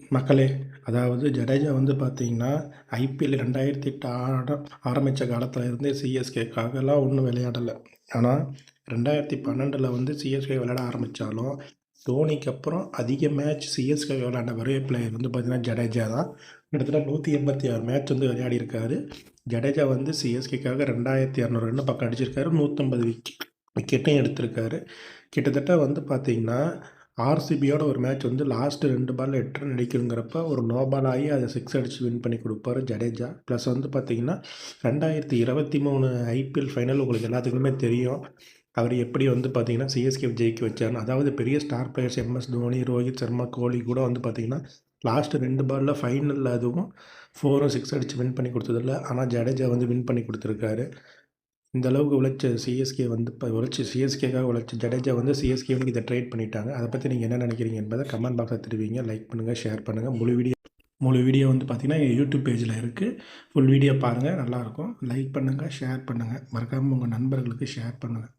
மக்களே அதாவது ஜடேஜா வந்து பார்த்தீங்கன்னா ஐபிஎல் ரெண்டாயிரத்தி எட்டு ஆட ஆரம்பித்த காலத்தில் இருந்தே சிஎஸ்கேக்காகலாம் ஒன்றும் விளையாடலை. ஆனால் ரெண்டாயிரத்தி பன்னெண்டில் வந்து சிஎஸ்கே விளையாட ஆரம்பித்தாலும் தோனிக்கு அப்புறம் அதிக மேட்ச் சிஎஸ்கே விளையாண்ட ஒரே பிளேயர் வந்து பார்த்திங்கன்னா ஜடேஜா தான். கிட்டத்தட்ட நூற்றி எண்பத்தி ஆறு மேட்ச் வந்து விளையாடியிருக்காரு ஜடேஜா வந்து சிஎஸ்கேக்காக ரெண்டாயிரத்தி இரநூறு ரன் பக்கம் அடிச்சிருக்காரு. நூற்றம்பது விக்கெட் விக்கெட்டையும் எடுத்திருக்காரு. கிட்டத்தட்ட வந்து பார்த்திங்கன்னா ஆர்சிபியோட ஒரு மேட்ச் வந்து லாஸ்ட்டு ரெண்டு பால் எட்டு ரன் அடிக்கணுங்கிறப்ப ஒரு நோ பால் ஆகி அதை சிக்ஸ் அடித்து வின் பண்ணி கொடுப்பாரு ஜடேஜா. ப்ளஸ் வந்து பார்த்திங்கன்னா ரெண்டாயிரத்தி இருபத்தி மூணு ஐபிஎல் ஃபைனல் உங்களுக்கு எல்லாத்துக்குமே தெரியும். அவர் எப்படி வந்து பார்த்திங்கன்னா சிஎஸ்கே ஜெயிக்க வச்சார்னு அதாவது பெரிய star players MS Dhoni Rohit Sharma Kohli கூட வந்து பார்த்திங்கன்னா லாஸ்ட்டு ரெண்டு பாலில் ஃபைனலில் அதுவும் ஃபோரும் சிக்ஸ் அடித்து வின் பண்ணி கொடுத்ததில்ல. ஆனால் ஜடேஜா வந்து வின் பண்ணி கொடுத்துருக்காரு. இந்த அளவுக்கு உழைச்ச சிஎஸ்கே வந்து இப்போ உழைச்சி சிஎஸ்கேக்காக உழைச்ச ஜடேஜா வந்து சிஎஸ்கே வந்து இதை ட்ரேட் பண்ணிட்டாங்க. அதை பற்றி நீங்கள் என்ன நினைக்கிறீங்க என்பதை கமெண்ட் பாக்ஸில் தெரிவிங்க. லைக் பண்ணுங்கள் ஷேர் பண்ணுங்கள் முழு வீடியோ முழு வீடியோ வந்து பார்த்திங்கன்னா யூடியூப் பேஜில் இருக்குது ஃபுல் வீடியோ பாருங்கள் நல்லாயிருக்கும் லைக் பண்ணுங்கள் ஷேர் பண்ணுங்கள் மறக்காமல் உங்கள் நண்பர்களுக்கு ஷேர் பண்ணுங்கள்